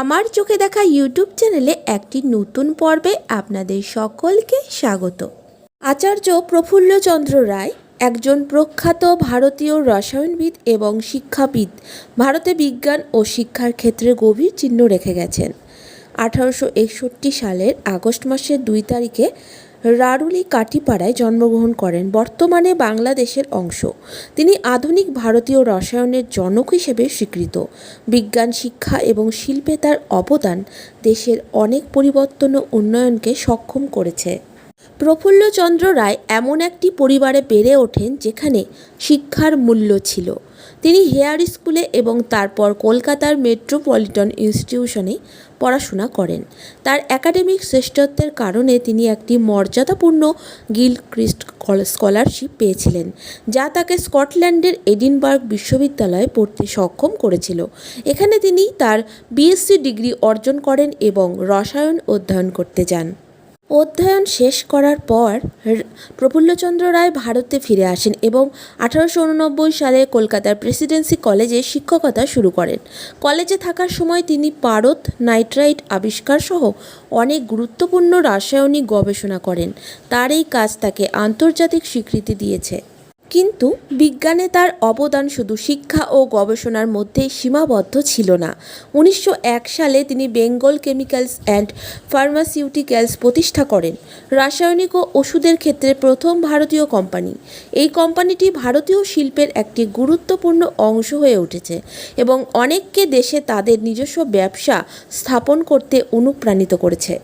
আমার চোখে দেখা ইউটিউব চ্যানেলে একটি নতুন পর্বে আপনাদের সকলকে স্বাগত। আচার্য প্রফুল্লচন্দ্র রায়, একজন প্রখ্যাত ভারতীয় রসায়নবিদ এবং শিক্ষাবিদ, ভারতে বিজ্ঞান ও শিক্ষার ক্ষেত্রে গভীর চিহ্ন রেখে গেছেন। আঠারোশো একষট্টি সালের আগস্ট মাসের দুই তারিখে রারুলি কাটিপাড়ায় জন্মগ্রহণ করেন, বর্তমানে বাংলাদেশের অংশ। তিনি আধুনিক ভারতীয় রসায়নের জনক হিসেবে স্বীকৃত। বিজ্ঞান, শিক্ষা এবং শিল্পে তার অবদান দেশের অনেক পরিবর্তন ও উন্নয়নকে সক্ষম করেছে। প্রফুল্লচন্দ্র রায় এমন একটি পরিবারে বেড়ে ওঠেন যেখানে শিক্ষার মূল্য ছিল। তিনি হেয়ার স্কুলে এবং তারপর কলকাতার মেট্রোপলিটন ইনস্টিটিউশনে পড়াশোনা করেন। তার একাডেমিক শ্রেষ্ঠত্বের কারণে তিনি একটি মর্যাদাপূর্ণ গিল ক্রিস্ট স্কলারশিপ পেয়েছিলেন, যা তাকে স্কটল্যান্ডের এডিনবার্গ বিশ্ববিদ্যালয়ে পড়তে সক্ষম করেছিল। এখানে তিনি তার বিএসসি ডিগ্রি অর্জন করেন এবং রসায়ন অধ্যয়ন করতে যান। অধ্যয়ন শেষ করার পর প্রফুল্লচন্দ্র রায় ভারতে ফিরে আসেন এবং আঠারোশো উননব্বই সালে কলকাতার প্রেসিডেন্সি কলেজে শিক্ষকতা শুরু করেন। কলেজে থাকার সময় তিনি পারত নাইট্রাইট আবিষ্কার সহ অনেক গুরুত্বপূর্ণ রাসায়নিক গবেষণা করেন। তার এই কাজ তাকে আন্তর্জাতিক স্বীকৃতি দিয়েছে। কিন্তু বিজ্ঞানে তার অবদান শুধু শিক্ষা ও গবেষণার মধ্যে সীমাবদ্ধ ছিল না। উনিশশো এক সালে তিনি বেঙ্গল কেমিক্যালস অ্যান্ড ফার্মাসিউটিক্যালস প্রতিষ্ঠা করেন। রাসায়নিক ও ওষুধের ক্ষেত্রে প্রথম ভারতীয় কোম্পানি। এই কোম্পানিটি ভারতীয় শিল্পের একটি গুরুত্বপূর্ণ অংশ হয়ে উঠেছে এবং অনেককে দেশে তাদের নিজস্ব ব্যবসা স্থাপন করতে অনুপ্রাণিত করেছে।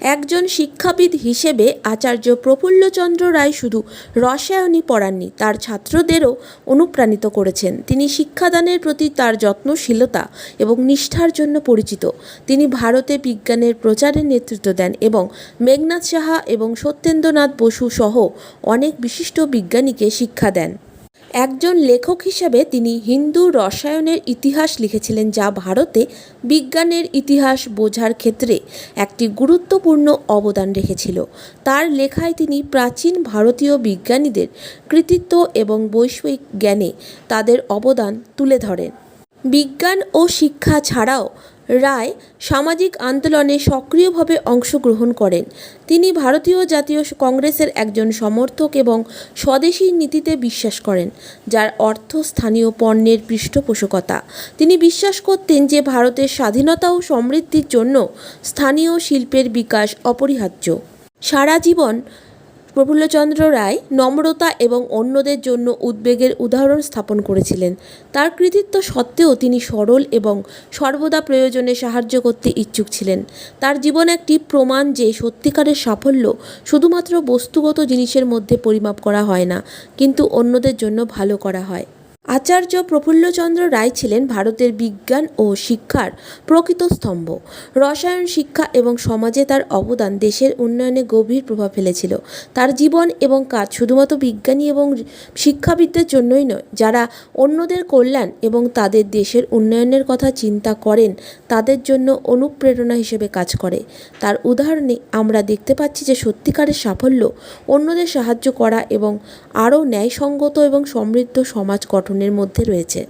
একজন শিক্ষাবিদ হিসেবে আচার্য প্রফুল্লচন্দ্র রায় শুধু রসায়নই পড়াননি, তার ছাত্রদেরও অনুপ্রাণিত করেছেন। তিনি শিক্ষাদানের প্রতি তার যত্নশীলতা এবং নিষ্ঠার জন্য পরিচিত। তিনি ভারতে বিজ্ঞানের প্রচারের নেতৃত্ব দেন এবং মেঘনাথ সাহা এবং সত্যেন্দ্রনাথ বসু সহ অনেক বিশিষ্ট বিজ্ঞানীকে শিক্ষা দেন। একজন লেখক হিসাবে তিনি হিন্দু রসায়নের ইতিহাস লিখেছিলেন যা ভারতে বিজ্ঞানের ইতিহাস বোঝার ক্ষেত্রে একটি গুরুত্বপূর্ণ অবদান রেখেছিল। তার লেখায় তিনি প্রাচীন ভারতীয় বিজ্ঞানীদের কৃতিত্ব এবং বৈষয়িক জ্ঞানে তাদের অবদান তুলে ধরেন। বিজ্ঞান ও শিক্ষা ছাড়াও রায় সামাজিক আন্দোলনে সক্রিয়ভাবে অংশগ্রহণ করেন। তিনি ভারতীয় জাতীয় কংগ্রেসের একজন সমর্থক এবং স্বদেশী নীতিতে বিশ্বাস করেন, যার অর্থ স্থানীয় পণ্যের পৃষ্ঠপোষকতা। তিনি বিশ্বাস করতেন যে ভারতের স্বাধীনতা ও সমৃদ্ধির জন্য স্থানীয় শিল্পের বিকাশ অপরিহার্য। সারা জীবন প্রফুল্লচন্দ্র রায় নম্রতা এবং অন্যদের জন্য উদ্বেগের উদাহরণ স্থাপন করেছিলেন। তার কৃতিত্ব সত্ত্বেও তিনি সরল এবং সর্বদা প্রয়োজনে সাহায্য করতে ইচ্ছুক ছিলেন। তার জীবন একটি প্রমাণ যে সত্যিকারের সাফল্য শুধুমাত্র বস্তুগত জিনিসের মধ্যে পরিমাপ করা হয় না, কিন্তু অন্যদের জন্য ভালো করা হয়। আচার্য প্রফুল্লচন্দ্র রায় ছিলেন ভারতের বিজ্ঞান ও শিক্ষার প্রকৃত স্তম্ভ। রসায়ন, শিক্ষা এবং সমাজে তার অবদান দেশের উন্নয়নে গভীর প্রভাব ফেলেছিল। তার জীবন এবং কাজ শুধুমাত্র বিজ্ঞানী এবং শিক্ষাবিদদের জন্যই নয়, যারা অন্যদের কল্যাণ এবং তাদের দেশের উন্নয়নের কথা চিন্তা করেন, তাদের জন্য অনুপ্রেরণা হিসেবে কাজ করে। তার উদাহরণে আমরা দেখতে পাচ্ছি যে সত্যিকারের সাফল্য অন্যদের সাহায্য করা এবং আরও ন্যায়সঙ্গত এবং সমৃদ্ধ সমাজ গঠনের মধ্যে রয়েছে।